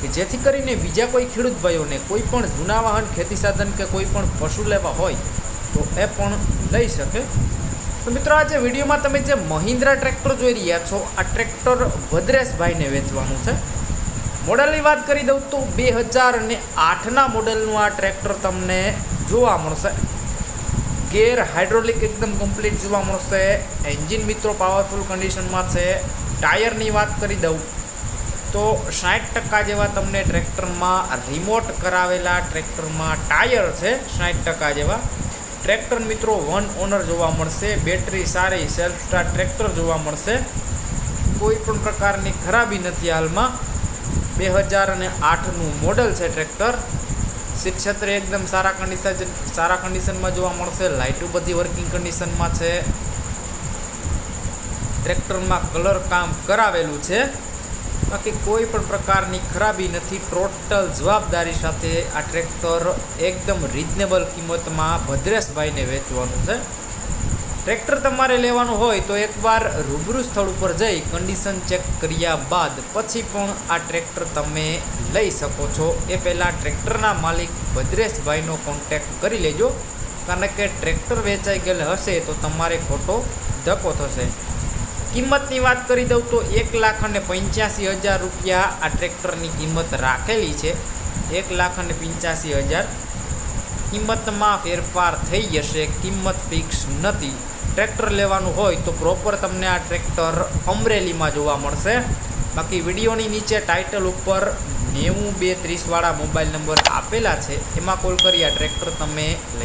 કે જેથી કરીને બીજા કોઈ ખેડૂત ભાઈઓને કોઈ પણ જૂના વાહન, ખેતી સાધન કે કોઈ પણ પશુ લેવા હોય, તો એ પણ લઈ શકે. તો મિત્રો, આજે વિડીયોમાં તમે જે મહિન્દ્રા ટ્રેક્ટર જોઈ રહ્યા છો, આ ટ્રેક્ટર ભદ્રેશભાઈને વેચવાનું છે. મોડલની વાત કરી દઉં તો બે હજાર અને આઠના મોડલનું આ ટ્રેક્ટર તમને જોવા મળશે. ગેર હાઇડ્રોલિક એકદમ કમ્પ્લીટ જોવા મળશે. એન્જિન મિત્રો, પાવરફુલ કન્ડિશનમાં છે. ટાયરની વાત કરી દઉં. તો સાઠ ટકા જેવા તમને ટ્રેક્ટરમાં રિમોટ કરાવેલા ટ્રેક્ટરમાં ટાયર છે, સાઠ ટકા જેવા. ટ્રેક્ટર મિત્રો વન ઓનર જોવા મળશે બેટરી સારી સેલ્ફ સ્ટાર્ટ ટ્રેક્ટર જોવા મળશે. કોઈ પણ પ્રકારની ખરાબી નથી હાલમાં. બે હજાર અને આઠનું મોડલ છે ટ્રેક્ટર. સીટ ક્ષેત્રે એકદમ સારા કન્ડિશન સારા કન્ડિશનમાં જોવા મળશે. લાઇટો બધી વર્કિંગ કન્ડિશનમાં છે. ટ્રેક્ટરમાં કલર કામ કરાવેલું છે. બાકી કોઈ પણ પ્રકારની ખરાબી નથી, ટોટલ જવાબદારી સાથે આ ટ્રેક્ટર એકદમ રિઝનેબલ કિંમતમાં ભદ્રેશભાઈને વેચવાનું છે. ટ્રેક્ટર તમારે લેવાનું હોય તો એકવાર રૂબરૂ સ્થળ ઉપર જઈ કન્ડિશન ચેક કર્યા બાદ પછી પણ આ ટ્રેક્ટર તમે લઈ શકો છો. એ પહેલાં ટ્રેક્ટરના માલિક ભદ્રેશભાઈનો કોન્ટેક્ટ કરી લેજો. કારણ કે ટ્રેક્ટર વેચાઈ ગયેલ હશે તો તમારે ખોટો ધક્કો થશે. કિંમતની વાત કરી દઉં તો એક લાખ અને પંચ્યાસી હજાર રૂપિયા આ ટ્રેક્ટરની કિંમત રાખેલી છે. એક લાખ અને પંચ્યાસી હજાર કિંમતમાં ફેરફાર થઈ જશે, કિંમત ફિક્સ નથી. ટ્રેક્ટર લેવાનું હોય તો પ્રોપર તમને આ ટ્રેક્ટર અમરેલીમાં જોવા મળશે. બાકી વિડીયોની નીચે ટાઇટલ ઉપર નેવું બે ત્રીસવાળા મોબાઈલ નંબર આપેલા છે. એમાં કોલ કરી આ ટ્રેક્ટર તમે લઈ